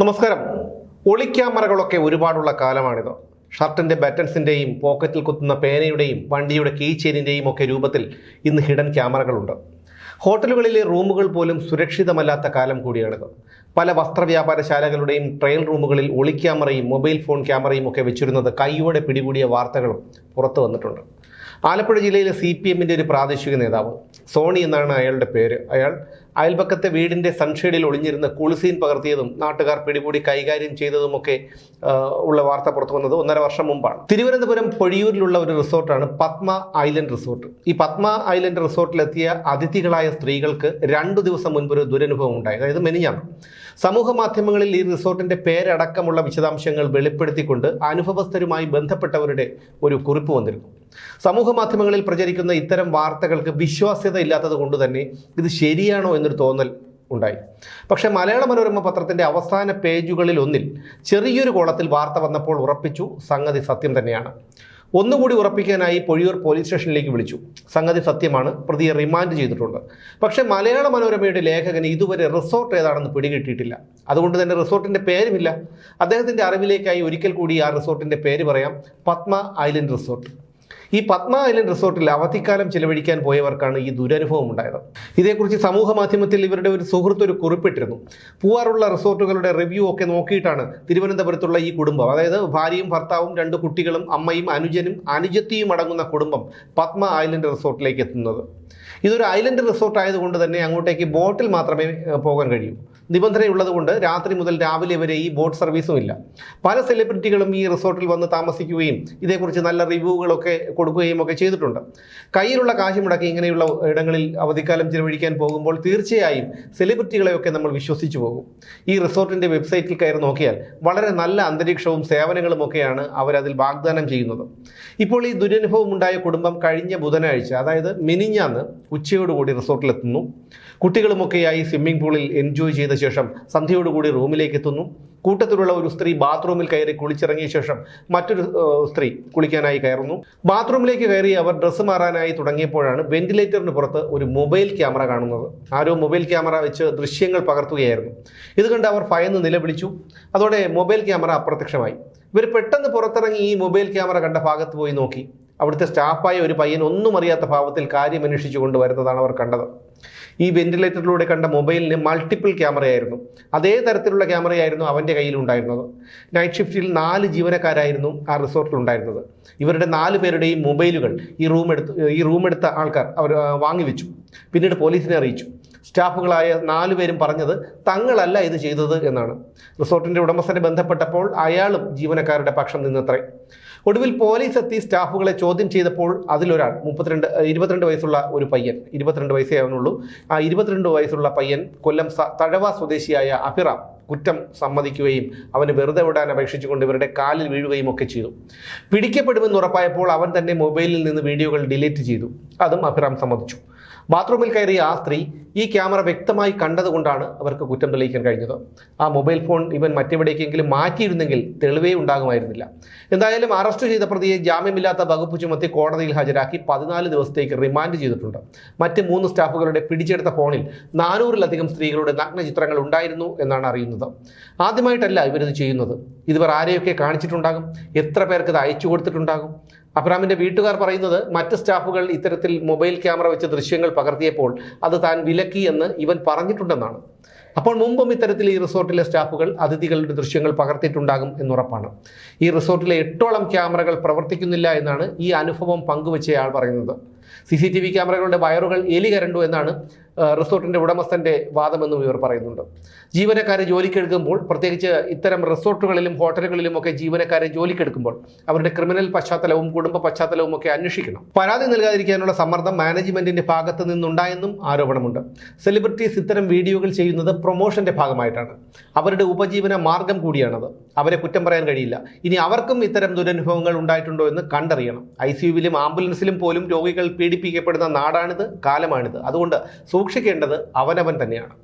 നമസ്കാരം. ഒളിക്യാമറകളൊക്കെ ഒരുപാടുള്ള കാലമാണിത്. ഷർട്ടിന്റെ ബട്ടൺസിന്റെയും പോക്കറ്റിൽ കുത്തുന്ന പേനയുടെയും വണ്ടിയുടെ കീ ചെയിനിന്റെയും ഒക്കെ രൂപത്തിൽ ഇന്ന് ഹിഡൻ ക്യാമറകളുണ്ട്. ഹോട്ടലുകളിലെ റൂമുകൾ പോലും സുരക്ഷിതമല്ലാത്ത കാലം കൂടിയാണിത്. പല വസ്ത്രവ്യാപാരശാലകളുടെയും ട്രയൽ റൂമുകളിൽ ഒളിക്യാമറയും മൊബൈൽ ഫോൺ ക്യാമറയും ഒക്കെ വെച്ചിരുന്നത് കൈയോടെ പിടികൂടിയ വാർത്തകളും പുറത്തു വന്നിട്ടുണ്ട്. ആലപ്പുഴ ജില്ലയിലെ സി പി എമ്മിന്റെ ഒരു പ്രാദേശിക നേതാവ് സോണി എന്നാണ് അയാളുടെ പേര്. അയാൾ അയൽപക്കത്തെ വീടിന്റെ സൺഷെയ്ഡിൽ ഒളിഞ്ഞിരുന്ന കുളിസീൻ പകർത്തിയതും നാട്ടുകാർ പിടികൂടി കൈകാര്യം ചെയ്തതുമൊക്കെ ഉള്ള വാർത്ത പുറത്തു വന്നത് ഒന്നര വർഷം മുമ്പാണ്. തിരുവനന്തപുരം പൊഴിയൂരിലുള്ള ഒരു റിസോർട്ടാണ് പത്മ ഐലൻഡ് റിസോർട്ട്. ഈ പത്മ ഐലൻഡ് റിസോർട്ടിലെത്തിയ അതിഥികളായ സ്ത്രീകൾക്ക് രണ്ടു ദിവസം മുൻപ് ഒരു ദുരനുഭവം ഉണ്ടായി അതായത് മെനിഞ്ഞാണ് സമൂഹ മാധ്യമങ്ങളിൽ ഈ റിസോർട്ടിന്റെ പേരടക്കമുള്ള വിശദാംശങ്ങൾ വെളിപ്പെടുത്തിക്കൊണ്ട് അനുഭവസ്ഥരുമായി ബന്ധപ്പെട്ടവരുടെ ഒരു കുറിപ്പ് വന്നിരുന്നു. സമൂഹ മാധ്യമങ്ങളിൽ പ്രചരിക്കുന്ന ഇത്തരം വാർത്തകൾക്ക് വിശ്വാസ്യത ഇല്ലാത്തത് കൊണ്ട് തന്നെ ഇത് ശരിയാണോ എന്നൊരു തോന്നൽ ഉണ്ടായി. പക്ഷേ മലയാള മനോരമ പത്രത്തിന്റെ അവസാന പേജുകളിൽ ഒന്നിൽ ചെറിയൊരു കോളത്തിൽ വാർത്ത വന്നപ്പോൾ ഉറപ്പിച്ചു സംഗതി സത്യം തന്നെയാണ്. ഒന്നുകൂടി ഉറപ്പിക്കാനായി പൊഴിയൂർ പോലീസ് സ്റ്റേഷനിലേക്ക് വിളിച്ചു. സംഗതി സത്യമാണ് പ്രതിയെ റിമാൻഡ് ചെയ്തിട്ടുണ്ട്. പക്ഷേ മലയാള മനോരമയുടെ ലേഖകന് ഇതുവരെ റിസോർട്ട് ഏതാണെന്ന് പിടികിട്ടിയിട്ടില്ല. അതുകൊണ്ട് തന്നെ റിസോർട്ടിന്റെ പേരുമില്ല. അദ്ദേഹത്തിന്റെ അറിവിലേക്കായി ഒരിക്കൽ കൂടി ആ റിസോർട്ടിന്റെ പേര് പറയാം പത്മ ഐലൻഡ് റിസോർട്ട്. ഈ പത്മ ഐലൻഡ് റിസോർട്ടിൽ അവധിക്കാലം ചിലവഴിക്കാൻ പോയവർക്കാണ് ഈ ദുരനുഭവം ഉണ്ടായത്. ഇതേക്കുറിച്ച് സമൂഹ മാധ്യമത്തിൽ ഇവരുടെ ഒരു സുഹൃത്ത് ഒരു കുറിപ്പിട്ടിരുന്നു. പൂവാറുള്ള റിസോർട്ടുകളുടെ റിവ്യൂ ഒക്കെ നോക്കിയിട്ടാണ് തിരുവനന്തപുരത്തുള്ള ഈ കുടുംബം. അതായത് ഭാര്യയും ഭർത്താവും രണ്ട് കുട്ടികളും അമ്മയും അനുജനും അനുജത്തിയും അടങ്ങുന്ന കുടുംബം പത്മ ഐലൻഡ് റിസോർട്ടിലേക്ക് എത്തുന്നത്. ഇതൊരു ഐലൻഡ് റിസോർട്ട് ആയതുകൊണ്ട് തന്നെ അങ്ങോട്ടേക്ക് ബോട്ടിൽ മാത്രമേ പോകാൻ കഴിയൂ. നിബന്ധനയുള്ളത് കൊണ്ട് രാത്രി മുതൽ രാവിലെ വരെ ഈ ബോട്ട് സർവീസും ഇല്ല പല സെലിബ്രിറ്റികളും ഈ റിസോർട്ടിൽ വന്ന് താമസിക്കുകയും ഇതേക്കുറിച്ച് നല്ല റിവ്യൂകളൊക്കെ കൊടുക്കുകയും ഒക്കെ ചെയ്തിട്ടുണ്ട്. കയ്യിലുള്ള കാശ് മുടക്കി ഇങ്ങനെയുള്ള ഇടങ്ങളിൽ അവധിക്കാലം ചിലവഴിക്കാൻ പോകുമ്പോൾ തീർച്ചയായും സെലിബ്രിറ്റികളെയൊക്കെ നമ്മൾ വിശ്വസിച്ചു പോകും. ഈ റിസോർട്ടിന്റെ വെബ്സൈറ്റിൽ കയറി നോക്കിയാൽ വളരെ നല്ല അന്തരീക്ഷവും സേവനങ്ങളും ഒക്കെയാണ് അവരതിൽ വാഗ്ദാനം ചെയ്യുന്നത്. ഇപ്പോൾ ഈ ദുരനുഭവം ഉണ്ടായ കുടുംബം കഴിഞ്ഞ ബുധനാഴ്ച അതായത് മിനിഞ്ഞാന്ന് ഉച്ചയോടുകൂടി റിസോർട്ടിലെത്തുന്നു. കുട്ടികളുമൊക്കെയായി സ്വിമ്മിംഗ് പൂളിൽ എൻജോയ് ചെയ്ത ശേഷം സന്ധ്യയോടുകൂടി റൂമിലേക്ക് എത്തുന്നു കൂട്ടത്തിലുള്ള ഒരു സ്ത്രീ ബാത്റൂമിൽ കയറി കുളിച്ചിറങ്ങിയ ശേഷം മറ്റൊരു സ്ത്രീ കുളിക്കാനായി കയറുന്നു. ബാത്റൂമിലേക്ക് കയറി അവർ ഡ്രസ്സ് മാറാനായി തുടങ്ങിയപ്പോഴാണ് വെന്റിലേറ്ററിന് പുറത്ത് ഒരു മൊബൈൽ ക്യാമറ കാണുന്നത്. ആരോ മൊബൈൽ ക്യാമറ വെച്ച് ദൃശ്യങ്ങൾ പകർത്തുകയായിരുന്നു. ഇത് കണ്ട് അവർ ഭയന്ന് നിലവിളിച്ചു. അതോടെ മൊബൈൽ ക്യാമറ അപ്രത്യക്ഷമായി. ഇവർ പെട്ടെന്ന് പുറത്തിറങ്ങി ഈ മൊബൈൽ ക്യാമറ കണ്ട ഭാഗത്ത് പോയി നോക്കി. അവിടുത്തെ സ്റ്റാഫായ ഒരു പയ്യൻ ഒന്നും അറിയാത്ത ഭാവത്തിൽ കാര്യമന്വേഷിച്ചു കൊണ്ടുവരുന്നതാണ് അവർ കണ്ടത്. ഈ വെന്റിലേറ്ററിലൂടെ കണ്ട മൊബൈലിന് മൾട്ടിപ്പിൾ ക്യാമറയായിരുന്നു. അതേ തരത്തിലുള്ള ക്യാമറയായിരുന്നു അവന്റെ കയ്യിലുണ്ടായിരുന്നത്. നൈറ്റ് ഷിഫ്റ്റിൽ നാല് ജീവനക്കാരായിരുന്നു ആ റിസോർട്ടിൽ ഉണ്ടായിരുന്നത് ഇവരുടെ നാല് പേരുടെയും മൊബൈലുകൾ ഈ റൂം എടുത്ത് ഈ റൂം എടുത്ത ആൾക്കാർ അവർ വാങ്ങിവെച്ചു. പിന്നീട് പോലീസിനെ അറിയിച്ചു. സ്റ്റാഫുകളായ നാലു പേരും പറഞ്ഞത് തങ്ങളല്ല ഇത് ചെയ്തത് എന്നാണ്. റിസോർട്ടിന്റെ ഉടമസ്ഥനെ ബന്ധപ്പെട്ടപ്പോൾ അയാളും ജീവനക്കാരുടെ പക്ഷം നിന്നത്രേ. ഒടുവിൽ പോലീസ് എത്തി സ്റ്റാഫുകളെ ചോദ്യം ചെയ്തപ്പോൾ അതിലൊരാൾ മുപ്പത്തിരണ്ട് ഇരുപത്തിരണ്ട് വയസ്സുള്ള ഒരു പയ്യൻ ഇരുപത്തിരണ്ട് വയസ്സേ ആവുന്നുള്ളൂ. ആ ഇരുപത്തിരണ്ട് വയസ്സുള്ള പയ്യൻ കൊല്ലം തഴവ സ്വദേശിയായ അഭിറാം കുറ്റം സമ്മതിക്കുകയും അവന് വെറുതെ വിടാൻ അപേക്ഷിച്ചുകൊണ്ട് ഇവരുടെ കാലിൽ വീഴുകയും ഒക്കെ ചെയ്തു. പിടിക്കപ്പെടുമെന്ന് ഉറപ്പായപ്പോൾ അവൻ തന്നെ മൊബൈലിൽ നിന്ന് വീഡിയോകൾ ഡിലീറ്റ് ചെയ്തു. അതും അഭിറാം സമ്മതിച്ചു. ബാത്റൂമിൽ കയറിയ ആ സ്ത്രീ ഈ ക്യാമറ വ്യക്തമായി കണ്ടതുകൊണ്ടാണ് അവർക്ക് കുറ്റം തെളിയിക്കാൻ കഴിഞ്ഞത്. ആ മൊബൈൽ ഫോൺ ഇവൻ മറ്റെവിടേക്കെങ്കിലും മാറ്റിയിരുന്നെങ്കിൽ തെളിവേ ഉണ്ടാകുമായിരുന്നില്ല. എന്തായാലും അറസ്റ്റ് ചെയ്ത പ്രതിയെ ജാമ്യമില്ലാത്ത വകുപ്പ് ചുമത്തി കോടതിയിൽ ഹാജരാക്കി പതിനാല് ദിവസത്തേക്ക് റിമാൻഡ് ചെയ്തിട്ടുണ്ട്. മറ്റ് മൂന്ന് സ്റ്റാഫുകളുടെ പിടിച്ചെടുത്ത ഫോണിൽ നാനൂറിലധികം സ്ത്രീകളുടെ നഗ്ന ചിത്രങ്ങൾ ഉണ്ടായിരുന്നു എന്നാണ് അറിയുന്നത്. ആദ്യമായിട്ടല്ല ഇവരിത് ചെയ്യുന്നത്. ഇതുവർ ആരെയൊക്കെ കാണിച്ചിട്ടുണ്ടാകും? എത്ര പേർക്ക് ഇത് അയച്ചു കൊടുത്തിട്ടുണ്ടാകും? അബ്രാമിന്റെ വീട്ടുകാർ പറയുന്നത് മറ്റ് സ്റ്റാഫുകൾ ഇത്തരത്തിൽ മൊബൈൽ ക്യാമറ വെച്ച് ദൃശ്യങ്ങൾ പകർത്തിയപ്പോൾ അത് താൻ വിലക്കി എന്ന് ഇവൻ പറഞ്ഞിട്ടുണ്ടെന്നാണ്. അപ്പോൾ മുമ്പും ഇത്തരത്തിൽ ഈ റിസോർട്ടിലെ സ്റ്റാഫുകൾ അതിഥികളുടെ ദൃശ്യങ്ങൾ പകർത്തിയിട്ടുണ്ടാകും എന്നുറപ്പാണ്. ഈ റിസോർട്ടിലെ എട്ടോളം ക്യാമറകൾ പ്രവർത്തിക്കുന്നില്ല എന്നാണ് ഈ അനുഭവം പങ്കുവെച്ചയാൾ പറയുന്നത്. സി സി ടി വി ക്യാമറകളുടെ വയറുകൾ എലി കരണ്ടു എന്നാണ് ആ, ഉടമസ്ഥന്റെ വാദമെന്നും ഇവർ പറയുന്നുണ്ട്. ജീവനക്കാരെ ജോലിക്കെടുക്കുമ്പോൾ പ്രത്യേകിച്ച് ഇത്തരം റിസോർട്ടുകളിലും ഹോട്ടലുകളിലും ഒക്കെ ജീവനക്കാരെ ജോലിക്കെടുക്കുമ്പോൾ അവരുടെ ക്രിമിനൽ പശ്ചാത്തലവും കുടുംബ പശ്ചാത്തലവും ഒക്കെ അന്വേഷിക്കണം. പരാതി നൽകാതിരിക്കാനുള്ള സമ്മർദ്ദം മാനേജ്മെന്റിന്റെ ഭാഗത്ത് നിന്നുണ്ടായെന്നും ആരോപണമുണ്ട്. സെലിബ്രിറ്റീസ് ഇത്തരം വീഡിയോകൾ ചെയ്യുന്നത് പ്രൊമോഷന്റെ ഭാഗമായിട്ടാണ്. അവരുടെ ഉപജീവന മാർഗം കൂടിയാണത്. അവരെ കുറ്റം പറയാൻ കഴിയില്ല. ഇനി അവർക്കും ഇത്തരം ദുരനുഭവങ്ങൾ ഉണ്ടായിട്ടുണ്ടോ എന്ന് കണ്ടറിയണം. ഐ സിയുവിലും ആംബുലൻസിലും പോലും രോഗികൾ പീഡിപ്പിക്കപ്പെടുന്ന നാടാണിത് കാലമാണിത്. അതുകൊണ്ട് സൂക്ഷിക്കേണ്ടത് അവനവൻ തന്നെയാണ്.